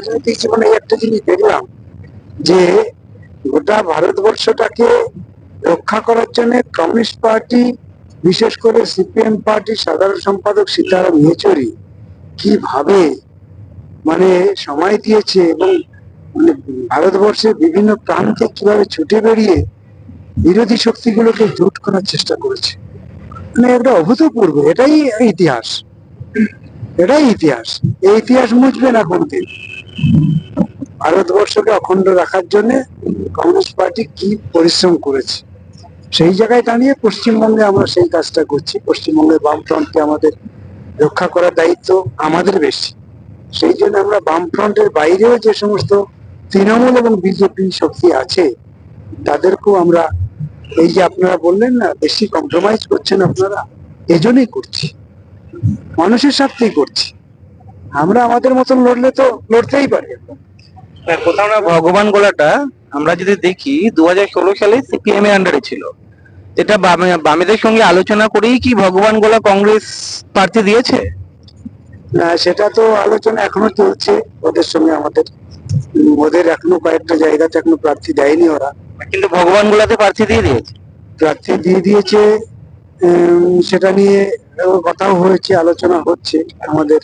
রাজনৈতিক জীবনে একটা জিনিস দেখলাম যে গোটা ভারতবর্ষটাকে রক্ষা করার জন্য কমিউনিস্ট পার্টি, বিশেষ করে সিপিএম পার্টি সাধারণ সম্পাদক সীতারাম ইয়েচুরি কীভাবে মানে সময় দিয়েছে এবং মানে ভারতবর্ষের বিভিন্ন প্রান্তে কীভাবে ছুটে বেরিয়ে বিরোধী শক্তিগুলোকে জোট করার চেষ্টা করেছে। মানে একটা অভূতপূর্ব, এটাই ইতিহাস। এটাই ইতিহাস। এই ইতিহাস মুছবে না কোনদিন। ভারতবর্ষকে অখণ্ড রাখার জন্য কমিউনিস্ট পার্টি কি পরিশ্রম করেছে? সেই জায়গায় দাঁড়িয়ে পশ্চিমবঙ্গে আমরা সেই কাজটা করছি। পশ্চিমবঙ্গের বামফ্রন্টকে আমাদের রক্ষা করার দায়িত্ব আমাদের বেশি। সেই জন্য আমরা বামফ্রন্টের বাইরেও যে সমস্ত তৃণমূল এবং বিজেপি শক্তি আছে, তাদেরকেও আমরা এই যে আপনারা বললেন না, বেশি কম্প্রোমাইজ করছেন আপনারা, এজন্যই করছি। মানুষের স্বার্থেই করছি। আমরা আমাদের মতন লড়লে তো লড়তেই পারি। না, কোথাও না ভগবান গোলাটা আমরা যদি দেখি দু হাজার ষোলো সালে সিপিএম এর আন্ডারে ছিল। এটা বামে- বামেদের সঙ্গে আলোচনা করেই কি ভগবান গোলা কংগ্রেস প্রার্থী দিয়েছে? আহ, সেটা তো আলোচনা এখনও চলছে ওদের সঙ্গে আমাদের। ওদের এখনও কয়েকটা জায়গাতে এখনও প্রার্থী দেয়নি ওরা। কিন্তু ভগবান গোলাতে প্রার্থী দিয়ে দিয়েছে। প্রার্থী দিয়ে দিয়েছে সেটা নিয়ে কথাও হয়েছে আলোচনা হচ্ছে আমাদের।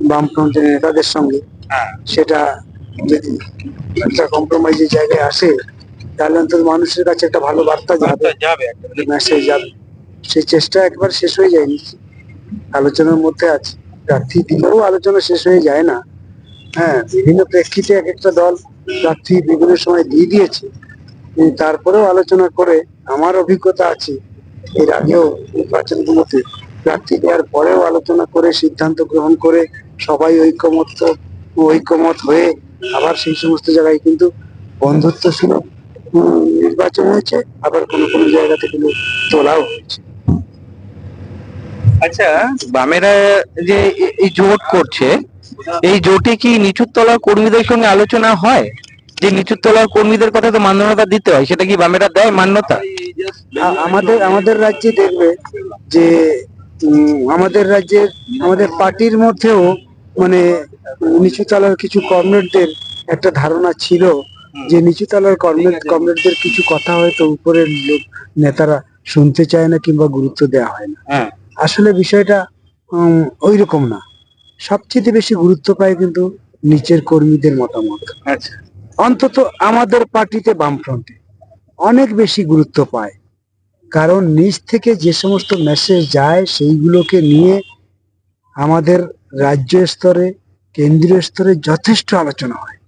বামফ্রন্টের নেতাদের সঙ্গে হ্যাঁ। সেটা যদি একটা কম্প্রোমাইজের জায়গায় আসে তাহলে অন্তত মানুষের কাছে একটা ভালো বার্তা যাবে যাবে মেসেজ যাবে। সেই চেষ্টা একবার শেষ হয়ে যায়নি। আলোচনার মধ্যে আছে প্রার্থী দিলেও আলোচনা শেষ হয়ে যায় না। হ্যাঁ বিভিন্ন প্রেক্ষিতে এক একটা দল প্রার্থী বিভিন্ন সময় দিয়ে দিয়েছে। তারপরেও আলোচনা করে আমার অভিজ্ঞতা আছে এর আগেও নির্বাচনগুলোতে প্রার্থী দেওয়ার পরেও আলোচনা করে সিদ্ধান্ত গ্রহণ করে সবাই ঐক্যমত ঐক্যমত হয়ে আবার সেই সমস্ত জায়গায় কিন্তু বন্ধুত্ব সুলভ নির্বাচন হয়েছে আবার কোনো কোনো জায়গা থেকে তোলাও হয়েছে। আচ্ছা বামেরা যে এই জোট করছে এই জোটে কি নিচুর তলার কর্মীদের সঙ্গে আলোচনা হয়? যে নিচুর তলার কর্মীদের কথা তো মান্যতা দিতে হয় সেটা কি বামেরা দেয় মান্যতা? আমাদের আমাদের রাজ্যে দেখবে যে উম, আমাদের রাজ্যের আমাদের পার্টির মধ্যেও মানে নিচু তলার কিছু কমরেডদের একটা ধারণা ছিল যে নিচু তলার কমরেড কমরেডদের কিছু কথা হয়তো উপরের লোক নেতারা শুনতে চায় না কিংবা গুরুত্ব দেওয়া হয় না। হ্যাঁ। আসলে বিষয়টা ওই রকম না। সবচেয়ে বেশি গুরুত্ব পায় কিন্তু নিচের কর্মীদের মতামত। আচ্ছা। অন্তত আমাদের পার্টিতে বামফ্রন্টে। অনেক বেশি গুরুত্ব পায়। কারণ নিচ থেকে যে সমস্ত মেসেজ যায় সেইগুলোকে নিয়ে আমাদের রাজ্য স্তরে কেন্দ্রীয় স্তরে যথেষ্ট আলোচনা হয়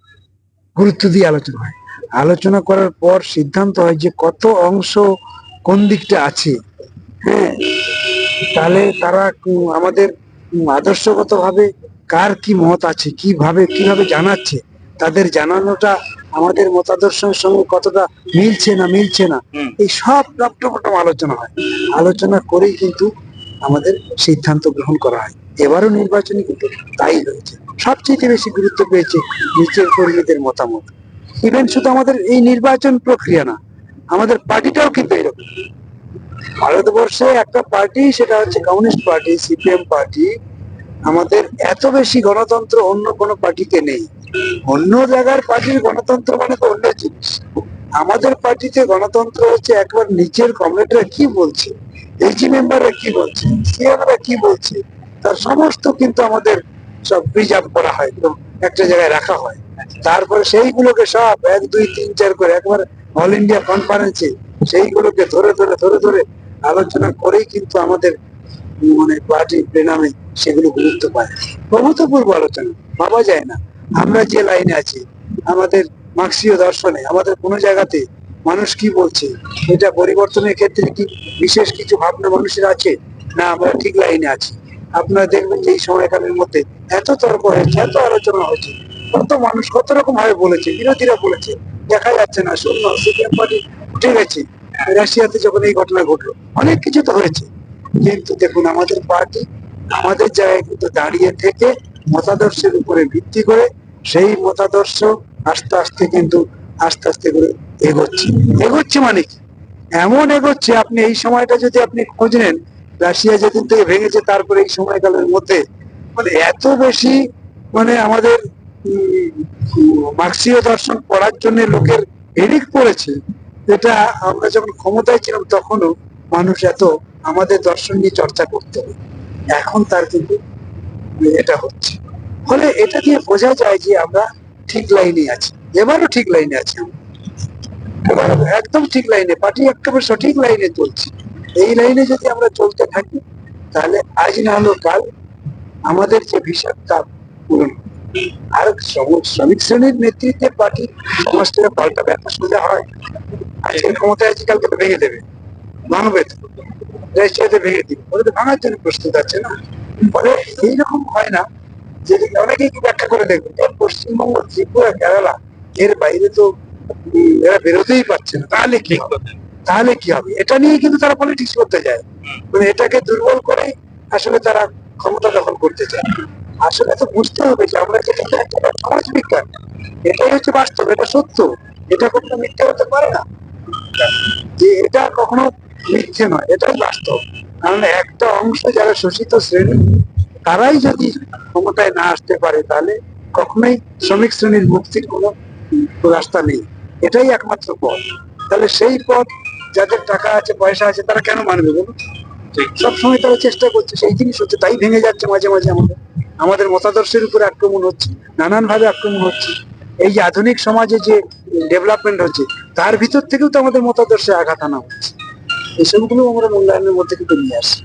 গুরুত্ব দিয়ে আলোচনা হয়। আলোচনা করার পর সিদ্ধান্ত হয় যে কত অংশ কোন দিকটা আছে। হ্যাঁ তাহলে তারা আমাদের আদর্শগতভাবে কার কি মত আছে কীভাবে কীভাবে জানাচ্ছে। তাদের জানানোটা আমাদের মতাদর্শের সঙ্গে কতটা মিলছে না মিলছে না এই সব টপটপ আলোচনা হয়। আলোচনা করেই কিন্তু আমাদের সিদ্ধান্ত গ্রহণ করা হয়। এবারও নির্বাচনে কিন্তু তাই হয়েছে। সবচেয়ে বেশি গুরুত্ব পেয়েছে নিচের কর্মীদের মতামত। ইভেন শুধু আমাদের এই নির্বাচন প্রক্রিয়া না, আমাদের পার্টিটাও কিন্তু এরকম। ভারতবর্ষে একটা পার্টি, সেটা হচ্ছে কমিউনিস্ট পার্টি, সিপিএম পার্টি। আমাদের এত বেশি গণতন্ত্র অন্য কোনো পার্টিতে নেই। অন্য জায়গার পার্টির গণতন্ত্র মানে তো অন্য জিনিস। আমাদের পার্টিতে গণতন্ত্র হচ্ছে একবার নিচের কমরেডরা কি বলছে? এইচি মেম্বাররা কি বলছে? সিএমরা কি বলছে? তার সমস্ত কিন্তু আমাদের সব প্রিজার্ভ করা হয় এবং একটা জায়গায় রাখা হয়। তারপরে সেইগুলোকে সব এক, দুই, তিন, চার করে একবার অল ইন্ডিয়া কনফারেন্সে সেইগুলোকে ধরে ধরে ধরে ধরে আলোচনা করেই কিন্তু আমাদের মানে পার্টি প্রেনামে সেগুলো গুরুত্ব পায়। প্রভূতপূর্ব আলোচনা ভাবা যায় না। আমরা যে লাইনে আছি, আমাদের মার্ক্সীয় দর্শনে, আমাদের কোনো জায়গাতে মানুষ কি বলছে? এটা পরিবর্তনের ক্ষেত্রে কি বিশেষ কিছু ভাবনা মানুষের আছে? না, আমরা ঠিক লাইনে আছি। আপনারা দেখবেন যে এই সময়কালের মধ্যে এত তর্ক হয়েছে, এত আলোচনা হয়েছে। কত মানুষ কত রকম ভাবে বলেছে, বিরোধীরা বলেছে। দেখা যাচ্ছে না, শূন্য, সিপিএম পার্টি উঠে গেছে। রাশিয়াতে যখন এই ঘটনা ঘটলো, অনেক কিছু তো হয়েছে। কিন্তু দেখুন, আমাদের পার্টি আমাদের জায়গায় কিন্তু দাঁড়িয়ে থেকে মতাদর্শের উপরে ভিত্তি করে সেই মতাদর্শ আস্তে আস্তে কিন্তু আস্তে আস্তে করে এগোচ্ছে। এগোচ্ছে মানে কি? এমন এগোচ্ছে, আপনি এই সময়টা যদি আপনি খোঁজ নেন রাশিয়া যেদিন থেকে ভেঙেছে, তারপরে এই সময়কালের মধ্যে মানে এত বেশি মানে আমাদের মার্ক্সীয় দর্শন পড়ার জন্য লোকের এরিক পড়েছে। এটা আমরা যখন ক্ষমতায় ছিলাম তখনও মানুষ এত আমাদের দর্শন নিয়ে চর্চা করতে এখন তার কিন্তু এটা হচ্ছে। ফলে এটা দিয়ে বোঝা যায় যে আমরা ঠিক লাইনে আছি। এবারও ঠিক লাইনে আছি একদম ঠিক লাইনে, পার্টি একেবারে সঠিক লাইনে চলছে। এই লাইনে যদি আমরা চলতে থাকি, তাহলে আজ না হলো কাল আমাদের যে ভিসার তাপ পূরণ আর শ্রমিক শ্রেণির নেতৃত্বে পার্টি সমাজটাকে পাল্টাবে, এত সোজা হয়। আজকের ক্ষমতায় আছে, কালকে তো ভেঙে দেবে। ভাঙবে তো। রাশিয়াতে ভেঙে দিবে। ওরা তো ভাঙার জন্য প্রস্তুত আছে না। ফলে এইরকম হয় না যে কি ব্যাখ্যা করে দেখবে। এই পশ্চিমবঙ্গ, ত্রিপুরা, কেরালা, এর বাইরে তো এরা বেরোতেই পারছে না। তাহলে কি হবে? তাহলে কি হবে? এটা নিয়ে কিন্তু তারা পলিটিক্স করতে যায়। মানে এটাকে দুর্বল করে আসলে তারা ক্ষমতা দখল করতে চায়। আসলে তো বুঝতে হবে যে আমরা যেটা একটা সমাজ বিজ্ঞান? এটাই হচ্ছে বাস্তব, এটা সত্য। এটা কখনো মিথ্যে হতে পারে না। যে এটা কখনো মিথ্যে নয়, এটাই বাস্তব। কারণ একটা অংশ যারা শোষিত শ্রেণি, তারাই যদি ক্ষমতায় না আসতে পারে তাহলে কখনোই শ্রমিক শ্রেণির মুক্তির কোনো রাস্তা নেই। এটাই একমাত্র পথ। তাহলে সেই পথ যাদের টাকা আছে পয়সা আছে তারা কেন মানবে বলুন? সবসময় তারা চেষ্টা করছে সেই জিনিস হচ্ছে তাই ভেঙে যাচ্ছে মাঝে মাঝে আমাদের। আমাদের মতাদর্শের উপরে আক্রমণ হচ্ছে নানান ভাবে আক্রমণ হচ্ছে। এই যে আধুনিক সমাজে যে ডেভেলপমেন্ট হচ্ছে তার ভিতর থেকেও তো আমাদের মতাদর্শে আঘাত আনা হচ্ছে। এসবগুলো আমরা মূল্যায়নের মধ্যে কিন্তু নিয়ে আসি।